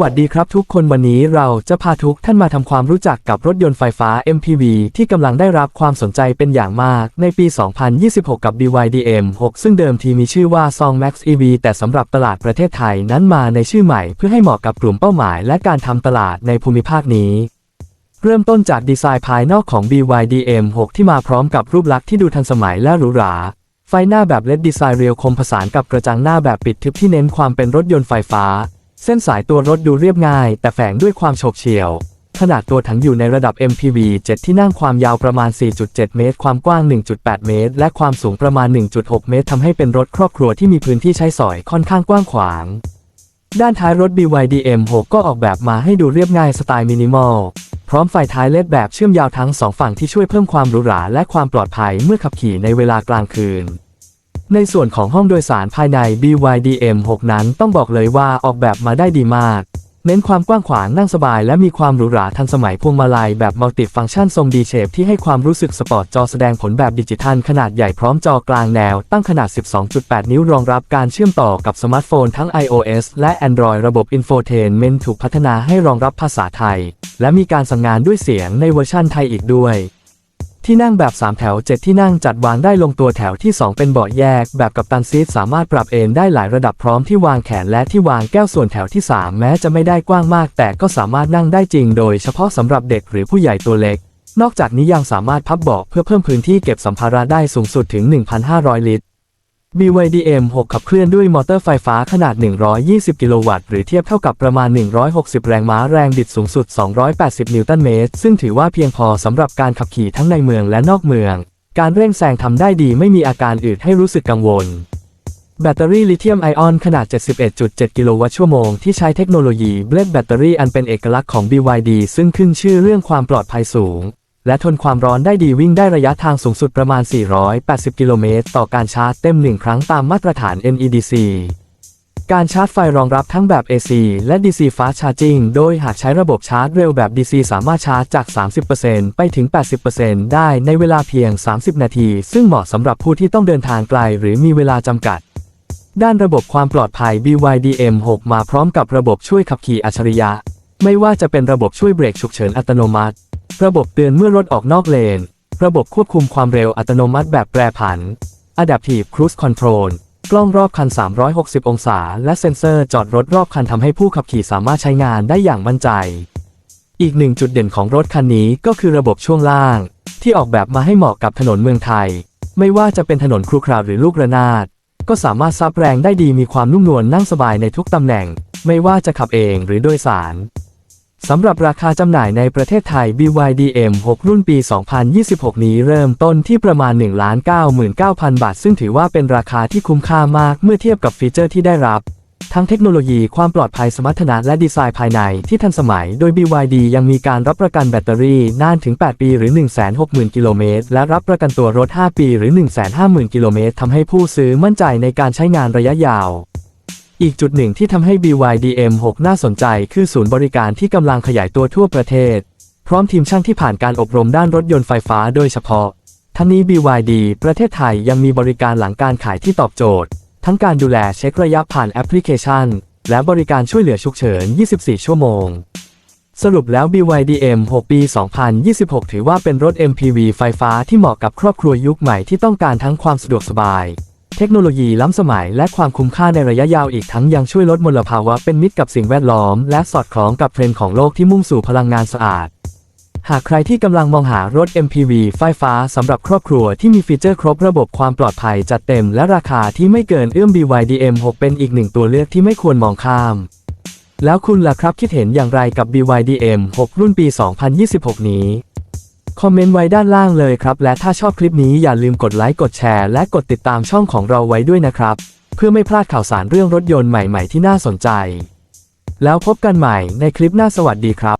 วัสดีครับทุกคนวันนี้เราจะพาทุกท่านมาทำความรู้จักกับรถยนต์ไฟฟ้า MPV ที่กำลังได้รับความสนใจเป็นอย่างมากในปี 2026 กับ BYD M6 ซึ่งเดิมทีมีชื่อว่า Song Max EV แต่สำหรับตลาดประเทศไทยนั้นมาในชื่อใหม่เพื่อให้เหมาะกับกลุ่มเป้าหมาย และการทำตลาดในภูมิภาคนี้เริ่มต้นจากดีไซน์ภายนอกของ BYD M6 ที่มาพร้อมกับรูปลักษณ์ที่ดูทันสมัยและหรูหราไฟหน้าแบบเลดดีไซน์เรียวคมผสานกับกระจังหน้าแบบปิดทึบที่เน้นความเป็นรถยนต์ไฟฟ้า เส้นสายตัวรถดูเรียบง่าย แต่แฝงด้วยความโฉบเฉี่ยว ขนาดตัวถังอยู่ในระดับ MPV 7 ที่นั่งความยาวประมาณ 4.7 เมตร ความกว้าง 1.8 เมตร และความสูงประมาณ 1.6 เมตรทำให้เป็นรถครอบครัวที่มีพื้นที่ใช้สอยค่อนข้างกว้างขวาง ด้านท้ายรถ BYD M6 ก็ออกแบบมาให้ดูเรียบง่ายสไตล์มินิมอล พร้อมไฟท้ายเลดแบบเชื่อมยาวทั้งสองฝั่งที่ช่วยเพิ่มความหรูหราและความปลอดภัยเมื่อขับขี่ในเวลากลางคืน ในส่วนของห้องโดยสารภายใน BYD M6 นั้นต้องบอกเลยว่าออกแบบมาได้ดีมาก เน้นความกว้างขวางนั่งสบายและมีความหรูหราทันสมัยพวงมาลัยแบบมัลติฟังก์ชันทรงดีเชฟที่ให้ความรู้สึกสปอร์ตจอแสดงผลแบบดิจิทัลขนาดใหญ่พร้อมจอกลางแนว ตั้งขนาด 12.8 นิ้วรองรับการเชื่อมต่อกับสมาร์ทโฟนทั้ง iOS และ Android ระบบ Infotainment ถูกพัฒนาให้รองรับภาษาไทย และมีการสั่งงานด้วยเสียงในเวอร์ชั่นไทยอีกด้วย ที่นั่งแบบ 3 แถว 7 ที่นั่งจัดวางได้ลงตัวแถวที่ 2 เป็นเบาะแยก แบบกับตันซีทสามารถปรับเอนได้หลายระดับพร้อมที่วางแขนและที่วางแก้วส่วนแถวที่ 3 แม้จะไม่ได้กว้างมาก แต่ก็สามารถนั่งได้จริง โดยเฉพาะสำหรับเด็กหรือผู้ใหญ่ตัวเล็ก นอกจากนี้ยังสามารถพับเบาะเพื่อเพิ่มพื้นที่เก็บสัมภาระได้สูงสุดถึง 1,500 ลิตร BYD M6 ขับเคลื่อนด้วยมอเตอร์ไฟฟ้าขนาด 120 กิโลวัตต์ หรือเทียบเท่ากับประมาณ 160 แรงม้าแรงบิดสูงสุด 280 นิวตันเมตร ซึ่งถือว่าเพียงพอสำหรับการขับขี่ทั้งในเมืองและนอกเมือง การเร่งแซงทำได้ดีไม่มีอาการอืดให้รู้สึกกังวล แบตเตอรี่ลิเธียมไอออนขนาด 71.7 กิโลวัตต์ชั่วโมง ที่ใช้เทคโนโลยีเบลดแบตเตอรี่อันเป็นเอกลักษณ์ของ BYD ซึ่งขึ้นชื่อเรื่องความปลอดภัยสูง และทนความร้อนได้ดีวิ่งได้ระยะทางสูงสุดประมาณ 480 กิโลเมตร ต่อการชาร์จเต็ม 1 ครั้งตามมาตรฐาน NEDC การชาร์จไฟรองรับทั้งแบบ AC และ DC Fast Charging โดยหากใช้ระบบชาร์จเร็วแบบ DC สามารถชาร์จจาก 30%ไปถึง 80%ได้ในเวลาเพียง 30 นาที ซึ่งเหมาะสำหรับผู้ที่ต้องเดินทางไกลหรือมีเวลาจำกัด ด้านระบบความปลอดภัย BYD M6 มาพร้อมกับระบบช่วยขับขี่อัจฉริยะ ไม่ว่าจะเป็นระบบช่วยเบรกฉุกเฉินอัตโนมัติ ระบบเตือนเมื่อรถออกนอกเลน ระบบควบคุมความเร็วอัตโนมัติแบบแปรผัน Adaptive Cruise Control กล้องรอบคัน 360 องศา และเซ็นเซอร์จอดรถรอบคันทำให้ผู้ขับขี่สามารถใช้งานได้อย่างมั่นใจ อีกหนึ่งจุดเด่นของรถคันนี้ก็คือระบบช่วงล่าง ที่ออกแบบมาให้เหมาะกับถนนเมืองไทย ไม่ว่าจะเป็นถนนครุขระหรือลูกระนาด ก็สามารถซับแรงได้ดีมีความนุ่มนวลนั่งสบายในทุกตำแหน่ง ไม่ว่าจะขับเองหรือโดยสาร สำหรับราคาจำหน่ายในประเทศไทย BYD M6 รุ่นปี 2026 นี้เริ่มต้นที่ประมาณ 1,99,000 บาท ซึ่งถือว่าเป็นราคาที่คุ้มค่ามากเมื่อเทียบกับฟีเจอร์ที่ได้รับ ทั้งเทคโนโลยีความปลอดภัยสมรรถนะและดีไซน์ภายในที่ทันสมัย โดย BYD ยังมีการรับประกันแบตเตอรี่นานถึง 8 ปีหรือ 160,000 กิโลเมตร และรับประกันตัวรถ 5 ปีหรือ 150,000 กิโลเมตรทำให้ผู้ซื้อมั่นใจในการใช้งานระยะยาว อีกจุดหนึ่งที่ทำให้ BYD M6 น่าสนใจคือศูนย์บริการที่กำลังขยายตัวทั่วประเทศ พร้อมทีมช่างที่ผ่านการอบรมด้านรถยนต์ไฟฟ้าโดยเฉพาะ ทั้งนี้ BYD ประเทศไทยยังมีบริการหลังการขายที่ตอบโจทย์ ทั้งการดูแลเช็คระยะผ่านแอปพลิเคชัน และบริการช่วยเหลือฉุกเฉิน 24 ชั่วโมง สรุปแล้ว BYD M6 ปี 2026 ถือว่าเป็นรถ MPV ไฟฟ้าที่เหมาะกับครอบครัวยุคใหม่ที่ต้องการทั้งความสะดวกสบาย เทคโนโลยีล้ำสมัยและความคุ้มค่าในระยะยาวอีกทั้งยังช่วยลดมลภาวะเป็นมิตรกับสิ่งแวดล้อม และสอดคล้องกับเทรนด์ของโลกที่มุ่งสู่พลังงานสะอาด หากใครที่กำลังมองหารถ MPV ไฟฟ้าสำหรับครอบครัวที่มีฟีเจอร์ครบระบบความปลอดภัยจัดเต็ม และราคาที่ไม่เกินเอื้อม BYD M6 เป็นอีกหนึ่งตัวเลือกที่ไม่ควรมองข้าม แล้วคุณล่ะครับคิดเห็นอย่างไรกับ BYD M6 รุ่นปี 2026 นี้ คอมเมนต์ไว้ด้านล่างเลยครับ และถ้าชอบคลิปนี้อย่าลืมกดไลค์กดแชร์และกดติดตามช่องของเราไว้ด้วยนะครับ เพื่อไม่พลาดข่าวสารเรื่องรถยนต์ใหม่ๆที่น่าสนใจ แล้วพบกันใหม่ในคลิปหน้าสวัสดีครับ